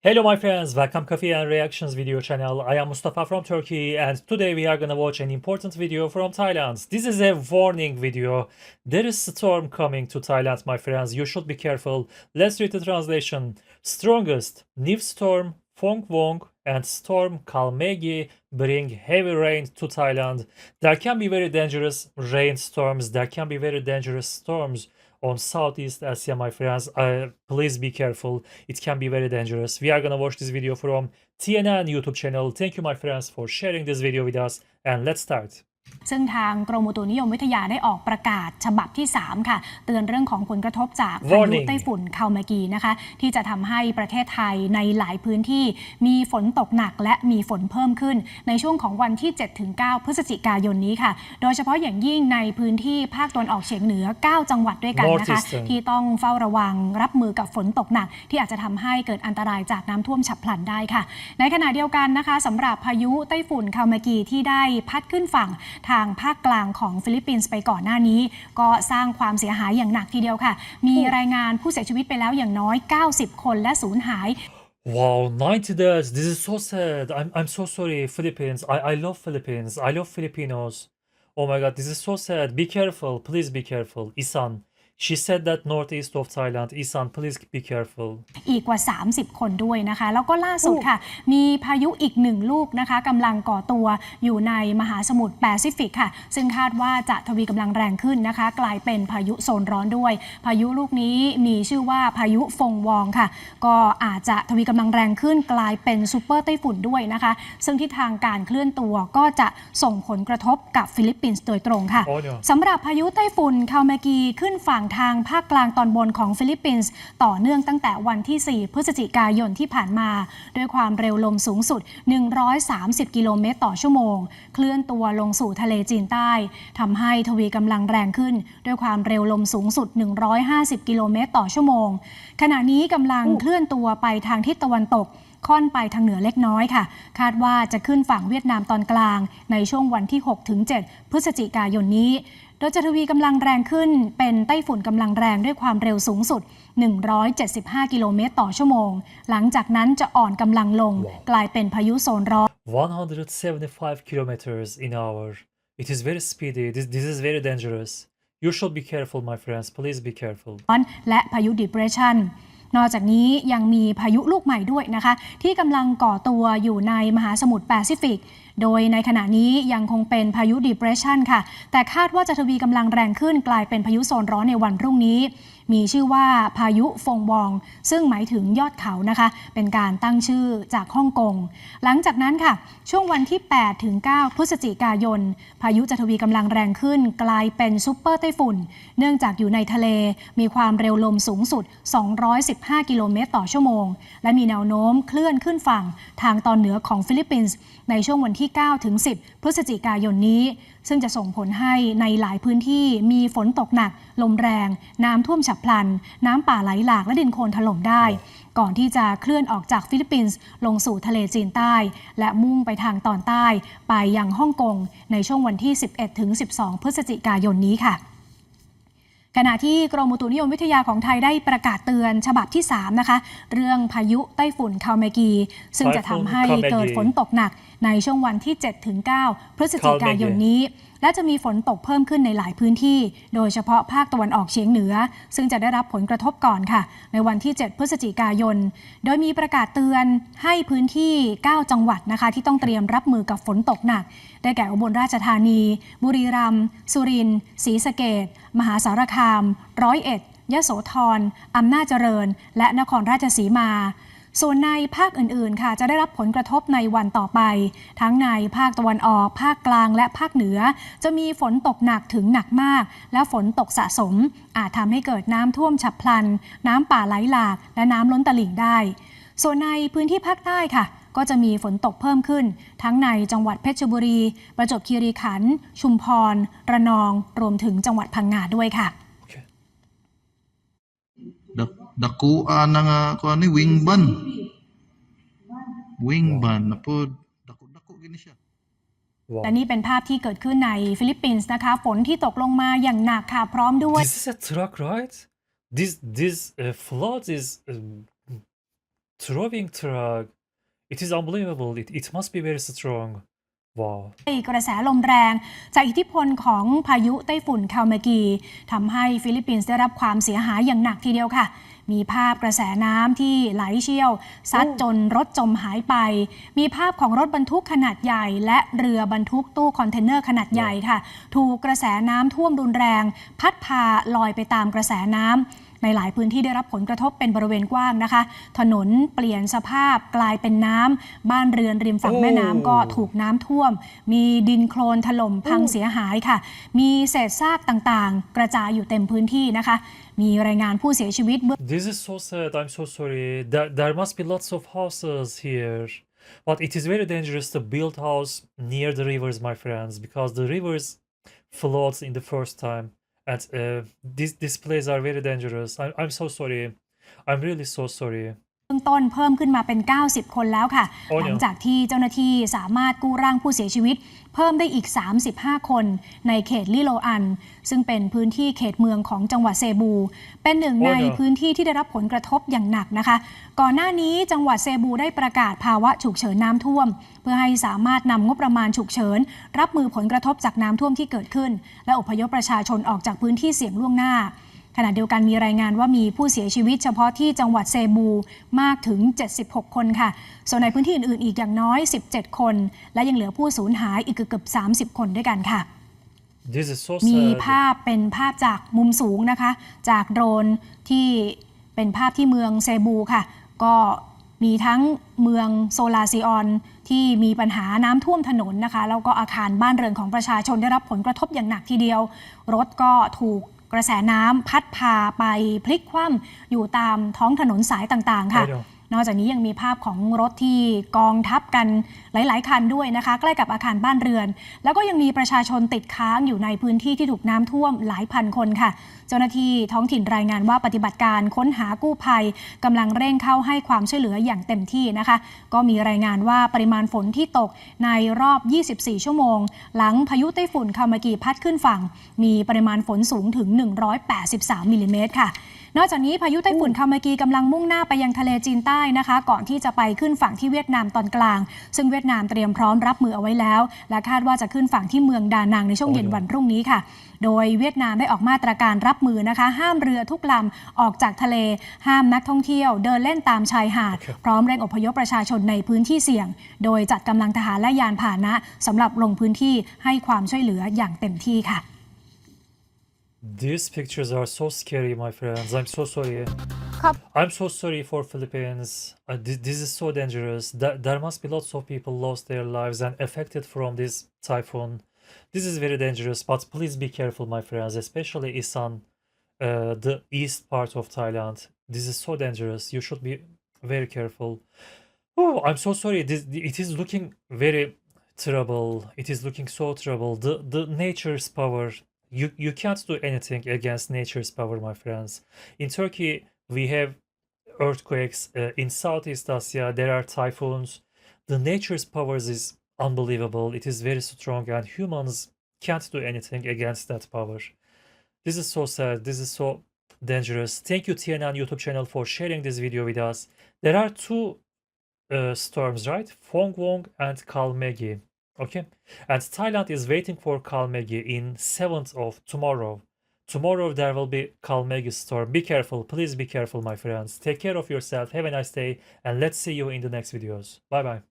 Hello my friends, welcome Coffee and Reactions video channel. I am Mustafa from Turkey and today we are gonna watch an important video from Thailand. This is a warning video. There is storm coming to Thailand my friends, you should be careful. Let's read the translation. Strongest new storm Phong Vong and storm Kalmegi bring heavy rain to Thailand. There can be very dangerous rainstorms, there can be very dangerous storms on Southeast Asia, my friends. Uh, please be careful. It can be very dangerous. We are gonna watch this video from TNN YouTube channel. Thank you, my friends, for sharing this video with us. And let's start. ซึ่งทางกรมอุตุนิยมวิทยาได้ออกประกาศฉบับที่ 3 ค่ะ เตือนเรื่องของผลกระทบจากพายุ Warning ไต้ฝุ่นคาลมากีนะคะ ที่จะทำให้ประเทศไทยในหลายพื้นที่ มีฝนตกหนักและมีฝนเพิ่มขึ้น ในช่วงของวันที่ 7-9 พฤศจิกายนนี้ค่ะ โดยเฉพาะอย่างยิ่งในพื้นที่ภาคตะวันออกเฉียงเหนือ 9 จังหวัดด้วยกันนะคะ Northeastern ที่ต้องเฝ้าระวังรับมือกับฝนตกหนัก ที่อาจจะทำให้เกิดอันตรายจากน้ำท่วมฉับพลันได้ค่ะ ในขณะเดียวกันนะคะสำหรับพายุไต้ฝุ่นคาลมากีที่ได้พัดขึ้นฝั่งทางภาคกลางของฟิลิปปินส์ไปก่อนหน้านี้ ก็สร้างความเสียหายอย่างหนักทีเดียวค่ะ มีรายงานผู้เสียชีวิตไปแล้วอย่างน้อย 90 คนและสูญหาย Wow, 90 deaths. This is so sad. I'm, I'm so sorry, Philippines. I, I love Philippines. I love Filipinos. Oh my god, this is so sad. Be careful. Please be careful. Isan. She said that northeast of Thailand. Isan, please be careful. อีกกว่า 30 คนด้วยนะคะ แล้วก็ล่าสุดค่ะ มีพายุอีกหนึ่งลูกนะคะกำลังก่อตัวอยู่ในมหาสมุทรแปซิฟิกค่ะ ซึ่งคาดว่าจะทวีกำลังแรงขึ้นนะคะ กลายเป็นพายุโซนร้อนด้วย พายุลูกนี้มีชื่อว่าพายุฟงวองค่ะ ก็อาจจะทวีกำลังแรงขึ้น กลายเป็นซูเปอร์ไต้ฝุ่นด้วยนะคะ ซึ่งทิศทางการเคลื่อนตัวก็จะส่งผลกระทบกับฟิลิปปินส์โดยตรงค่ะโอ้เนี่ยสำหรับพายุไต้ฝุ่นคาลมากีขึ้นฝั่งทางภาคกลางตอนบนของฟิลิปปินส์ต่อเนื่องตั้งแต่วันที่ 4 พฤศจิกายนที่ผ่านมา ด้วยความเร็วลมสูงสุด 130 กิโลเมตรต่อชั่วโมง เคลื่อนตัวลงสู่ทะเลจีนใต้ทำให้ทวีกำลังแรงขึ้น ด้วยความเร็วลมสูงสุด 150 กิโลเมตรต่อชั่วโมง ขณะนี้กำลังเคลื่อนตัวไปทางทิศตะวันตก ค่อนไปทางเหนือเล็กน้อยค่ะ คาดว่าจะขึ้นฝั่งเวียดนามตอนกลาง ในช่วงวันที่ 6-7 พฤศจิกายนนี้ โดยจะทวีกำลังแรงขึ้นเป็นไต้ฝุ่นกำลังแรงด้วยความเร็วสูงสุด 175 กิโลเมตรต่อชั่วโมง หลังจากนั้นจะอ่อนกำลังลง กลายเป็นพายุโซนร้อน175 kilometers in hour. It is very speedy. This, this is very dangerous. You should be careful, my friends. Please be careful. และพายุ depression นอกจากนี้ยังมีพายุลูกใหม่ด้วยนะคะ ที่กำลังก่อตัวอยู่ในมหาสมุทรแปซิฟิก โดยในขณะนี้ยังคงเป็นพายุ depression ค่ะ แต่คาดว่าจะทวีกำลังแรงขึ้นกลายเป็นพายุโซนร้อนในวันพรุ่งนี้ มีชื่อว่าพายุฟงวอง ซึ่งหมายถึงยอดเขานะคะ เป็นการตั้งชื่อจากฮ่องกง หลังจากนั้นค่ะ ช่วงวันที่ 8 ถึง 9 พฤศจิกายน พายุจะทวีกำลังแรงขึ้น กลายเป็นซุปเปอร์ไต้ฝุ่น เนื่องจากอยู่ในทะเล มีความเร็วลมสูงสุด 215 กิโลเมตรต่อชั่วโมง และมีแนวโน้มเคลื่อนขึ้นฝั่งทางตอนเหนือของฟิลิปปินส์ในช่วงวันที่9ถึง10 พฤศจิกายนนี้ ซึ่งจะส่งผลให้ในหลายพื้นที่มีฝนตกหนัก ลมแรง น้ำท่วมฉับพลัน น้ำป่าไหลหลากและดินโคลนถล่มได้ ก่อนที่จะเคลื่อนออกจากฟิลิปปินส์ลงสู่ทะเลจีนใต้ และมุ่งไปทางตอนใต้ ไปยังฮ่องกงในช่วงวันที่ 11ถึง12 พฤศจิกายนนี้ค่ะขณะที่กรมอุตุนิยมวิทยาของไทยได้ประกาศเตือนฉบับที่ 3 นะคะ เรื่องพายุไต้ฝุ่นคาเมกี ซึ่งจะทำให้เกิดฝนตกหนัก ในช่วงวันที่ 7-9 พฤศจิกายนนี้ และจะมีฝนตกเพิ่มขึ้นในหลายพื้นที่ โดยเฉพาะภาคตะวันออกเฉียงเหนือ ซึ่งจะได้รับผลกระทบก่อนค่ะ ในวันที่ 7 พฤศจิกายน โดยมีประกาศเตือนให้พื้นที่ 9 จังหวัดนะคะ ที่ต้องเตรียมรับมือกับฝนตกหนัก ได้แก่อุบลราชธานี บุรีรัมย์สุรินทร์ศรีสะเกดมหาสารคาม ร้อยเอ็ดยโสธรอำนาจเจริญ และนครราชสีมา ส่วนในภาคอื่นๆ ค่ะ จะได้รับผลกระทบในวันต่อไป ทั้งในภาคตะวันออก ภาคกลางและภาคเหนือ จะมีฝนตกหนักถึงหนักมาก และฝนตกสะสม อาจทำให้เกิดน้ำท่วมฉับพลัน น้ำป่าไหลหลาก และน้ำล้นตลิ่งได้ ส่วนในพื้นที่ภาคใต้ค่ะก็จะมีฝนตกเพิ่มขึ้น ทั้งในจังหวัดเพชรบุรี ประจวบคีรีขันธ์ชุมพร ระนอง รวมถึงจังหวัดพังงาด้วยค่ะ Okay. Dak dakuan na nga kuan ni wing ban. Wing ban na po dako dako gini siya. Wow. และนี่เป็นภาพที่เกิดขึ้นในฟิลิปปินส์นะคะ ฝนที่ตกลงมาอย่างหนักค่ะ พร้อมด้วย This is a truck, right? This this uh, flood is um, throwing truck. It is unbelievable. It, it must be very strong. Wow. กระแสลมแรง จากอิทธิพลของพายุไต้ฝุ่นคาลเมกีทำให้ฟิลิปปินส์ได้รับความเสียหายอย่างหนักทีเดียวค่ะ มีภาพกระแสน้ำที่ไหลเชี่ยว ซัดจนรถจมหายไป มีภาพของรถบรรทุกขนาดใหญ่ และเรือบรรทุกตู้คอนเทนเนอร์ขนาดใหญ่ค่ะ ถูกกระแสน้ำท่วมรุนแรง พัดพาลอยไปตามกระแสน้ำ ในหลายพื้นที่ได้รับผลกระทบเป็นบริเวณกว้างนะคะ ถนนเปลี่ยนสภาพกลายเป็นน้ำบ้านเรือนริมฝั่งโอ้ แม่น้ำก็ถูกน้ำท่วม มีดินโคลนถล่มพังเสียหายค่ะ มีเศษซากต่างๆ กระจายอยู่เต็มพื้นที่นะคะ มีรายงานผู้เสียชีวิตเบื้อง This is so sad. I'm so sorry. There, there must be lots of houses here. But it is very dangerous to build house near the rivers, my friends, because the rivers floods in the first time. And uh, these, places are very dangerous. I, I'm so sorry. I'm really so sorry. เบื้องต้นเพิ่มขึ้นมาเป็น 90 คนแล้วค่ะ โอ้เดี๋หยว ลังจากที่เจ้าหน้าที่สามารถกู้ร่างผู้เสียชีวิต เพิ่มได้อีก 35 คนในเขตลิโลอัน ซึ่งเป็นพื้นที่เขตเมืองของจังหวัดเซบู เป็นหนึ่งโอ้ในเดี๋ยว พื้นที่ที่ได้รับผลกระทบอย่างหนักนะคะ ก่อนหน้านี้จังหวัดเซบูได้ประกาศภาวะฉุกเฉินน้ำท่วม เพื่อให้สามารถนำงบประมาณฉุกเฉิน รับมือผลกระทบจากน้ำท่วมที่เกิดขึ้น และอพยพประชาชนออกจากพื้นที่เสี่ยงล่วงหน้า ขณะเดียวกันมีรายงานว่ามีผู้เสียชีวิตเฉพาะที่จังหวัดเซบูมากถึง 76 คนค่ะ ส่วนในพื้นที่อื่นๆ อีกอย่างน้อย 17 คน และยังเหลือผู้สูญหายอีกเกือบ 30 คนด้วยกันค่ะ This is so มี sad. ภาพเป็นภาพจากมุมสูงนะคะ จากโดรนที่เป็นภาพที่เมืองเซบูค่ะ ก็มีทั้งเมืองโซลาซิออน ที่มีปัญหาน้ำท่วมถนนนะคะ แล้วก็อาคารบ้านเรือนของประชาชนได้รับผลกระทบอย่างหนักทีเดียว รถก็ถูก กระแสน้ำพัดพาไปพลิกคว่ำอยู่ตามท้องถนนสายต่างๆ ค่ะ นอกจากนี้ยังมีภาพของรถที่กองทับกันหลาย ๆ คันด้วยนะคะ ใกล้กับอาคารบ้านเรือน แล้วก็ยังมีประชาชนติดค้างอยู่ในพื้นที่ที่ถูกน้ำท่วมหลายพันคนค่ะ เจ้าหน้าที่ท้องถิ่นรายงานว่าปฏิบัติการค้นหากู้ภัยกำลังเร่งเข้าให้ความช่วยเหลืออย่างเต็มที่นะคะ ก็มีรายงานว่าปริมาณฝนที่ตกในรอบ 24 ชั่วโมง หลังพายุไต้ฝุ่นคามากิพัดขึ้นฝั่ง มีปริมาณฝนสูงถึง 183มิลลิเมตรค่ะ นอกจากนี้พายุไต้ฝุ่นคามากีกำลังมุ่งหน้าไปยังทะเลจีนใต้นะคะ ก่อนที่จะไปขึ้นฝั่งที่เวียดนามตอนกลาง ซึ่งเวียดนามเตรียมพร้อมรับมือเอาไว้แล้ว และคาดว่าจะขึ้นฝั่งที่เมืองดานังในช่วงเย็นวันพรุ่งนี้ค่ะ โดยเวียดนามได้ออกมาตรการรับมือนะคะ ห้ามเรือทุกลำออกจากทะเล ห้ามนักท่องเที่ยว เดินเล่นตามชายหาด พร้อมเร่งอพยพประชาชนในพื้นที่เสี่ยง โดยจัดกำลังทหารและยานพาหนะสำหรับลงพื้นที่ให้ความช่วยเหลืออย่างเต็มที่ค่ะ These pictures are so scary, my friends. I'm so sorry. I'm so sorry for Philippines. Uh, this, this is so dangerous. There, there must be lots of people lost their lives and affected from this typhoon. This is very dangerous, but please be careful, my friends, especially Isan, uh, the east part of Thailand. This is so dangerous. You should be very careful. Oh, I'm so sorry. This, it is looking very trouble. It is looking so trouble. The the nature's power. You you can't do anything against nature's power, my friends. In Turkey, we have earthquakes. Uh, in Southeast Asia, there are typhoons. The nature's powers is unbelievable. It is very strong, and humans can't do anything against that power. This is so sad. This is so dangerous. Thank you, TNN YouTube channel, for sharing this video with us. There are two uh, storms, right? Phong Wong and Kalmegi. Okay, and Thailand is waiting for Kalmegi in 7th of tomorrow. Tomorrow there will be Kalmegi storm. Be careful, please be careful, my friends. Take care of yourself. Have a nice day, and let's see you in the next videos. Bye bye.